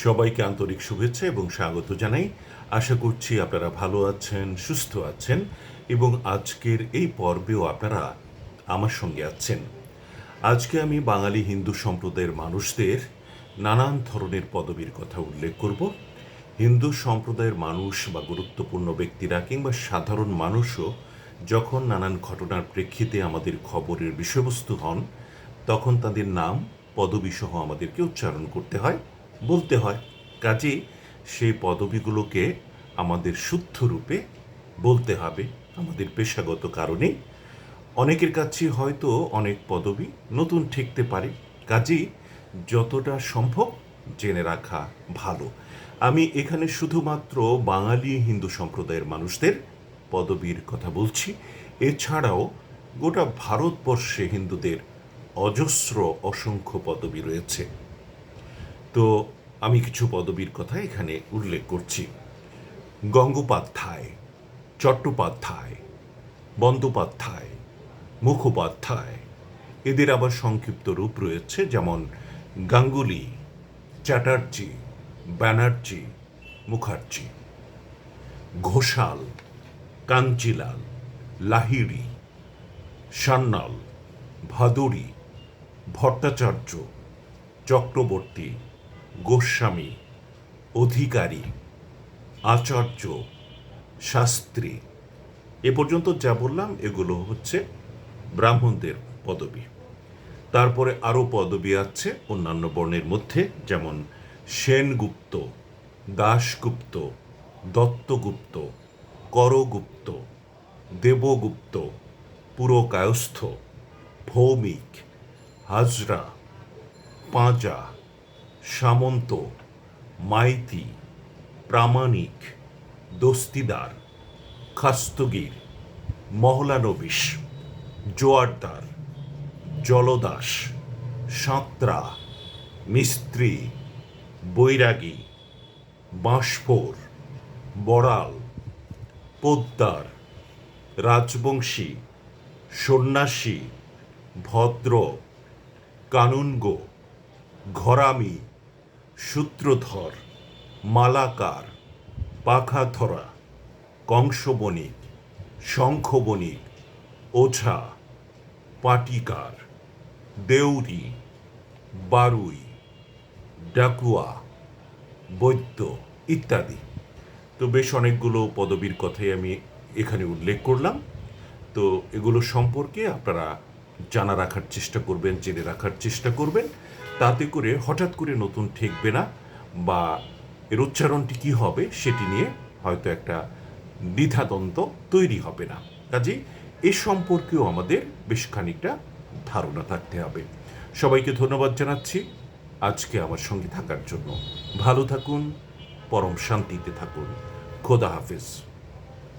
সবাইকে আন্তরিক শুভেচ্ছা এবং স্বাগত জানাই। আশা করছি আপনারা ভালো আছেন, সুস্থ আছেন এবং আজকের এই পর্বেও আপনারা আমার সঙ্গে আছেন। আজকে আমি বাঙালি হিন্দু সম্প্রদায়ের মানুষদের নানান ধরনের পদবীর কথা উল্লেখ করব। হিন্দু সম্প্রদায়ের মানুষ বা গুরুত্বপূর্ণ ব্যক্তিরা কিংবা সাধারণ মানুষও যখন নানান ঘটনার প্রেক্ষিতে আমাদের খবরের বিষয়বস্তু হন, তখন তাদের নাম, পদবীসহ আমাদেরকে উচ্চারণ করতে হয়। বলতে হয়। কাজে সেই পদবীগুলোকে আমাদের শুদ্ধ রূপে বলতে হবে। আমাদের পেশাগত কারণে অনেকের কাছে হয়তো অনেক পদবি নতুন ঠেকতে পারে। কাজেই যতটা সম্ভব জেনে রাখা ভালো। আমি এখানে শুধুমাত্র বাঙালি হিন্দু সম্প্রদায়ের মানুষদের পদবীর কথা বলছি। এছাড়াও গোটা ভারতবর্ষে হিন্দুদের অজস্র অসংখ্য পদবী রয়েছে। তো আমি কিছু পদবীর কথা এখানে উল্লেখ করছি। গঙ্গোপাধ্যায়, চট্টোপাধ্যায়, বন্দ্যোপাধ্যায়, মুখোপাধ্যায়, এদের আবার সংক্ষিপ্ত রূপ রয়েছে যেমন গাঙ্গুলি, চ্যাটার্জি, ব্যানার্জি, মুখার্জি। ঘোষাল, কাঞ্চিলাল, লাহিড়ি, সান্যাল ভাদুরী ভট্টাচার্য, চক্রবর্তী গোস্বামী, অধিকারী, আচার্য, শাস্ত্রী। এ পর্যন্ত যা বললাম, এগুলো হচ্ছে ব্রাহ্মণদের পদবী। তারপরে আরও পদবী আছে অন্যান্য বর্ণের মধ্যে, যেমন সেনগুপ্ত, দাশগুপ্ত, দত্তগুপ্ত, করগুপ্ত, দেবগুপ্ত, পুরকায়স্থ, ভৌমিক, হাজরা, পাঁজা সামন্ত, মাইতি, প্রামাণিক, দস্তিদার, খাস্তগীর, মহলানবিশ, জোয়ারদার, জলদাস, সাঁতরা, মিস্ত্রি, বৈরাগী, বাঁশফোর, বড়াল, পোদ্দার, রাজবংশী, সন্ন্যাসী, ভদ্র, কানুনগো, ঘরামি সূত্রধর, মালাকার পাখাধরা কংসবণিক, শঙ্খবণিক, ওঝা, পাটিকার, দেউরি, বারুই, ডাকুয়া, বৈদ্য ইত্যাদি। তো বেশ অনেকগুলো পদবীর কথাই আমি এখানে উল্লেখ করলাম। তো এগুলো সম্পর্কে আপনারা জানা রাখার চেষ্টা করবেন, জেনে রাখার চেষ্টা করবেন। তাতে করে হঠাৎ করে নতুন ঠেকবে না বা এর উচ্চারণটি কী হবে সেটি নিয়ে হয়তো একটা দ্বিধাদ্বন্দ্ব তৈরি হবে না। কাজেই এ সম্পর্কেও আমাদের বেশ খানিকটা ধারণা থাকতে হবে। সবাইকে ধন্যবাদ জানাচ্ছি। আজকে আমার সঙ্গে থাকার জন্য ভালো থাকুন, পরম শান্তিতে থাকুন। খোদা হাফেজ।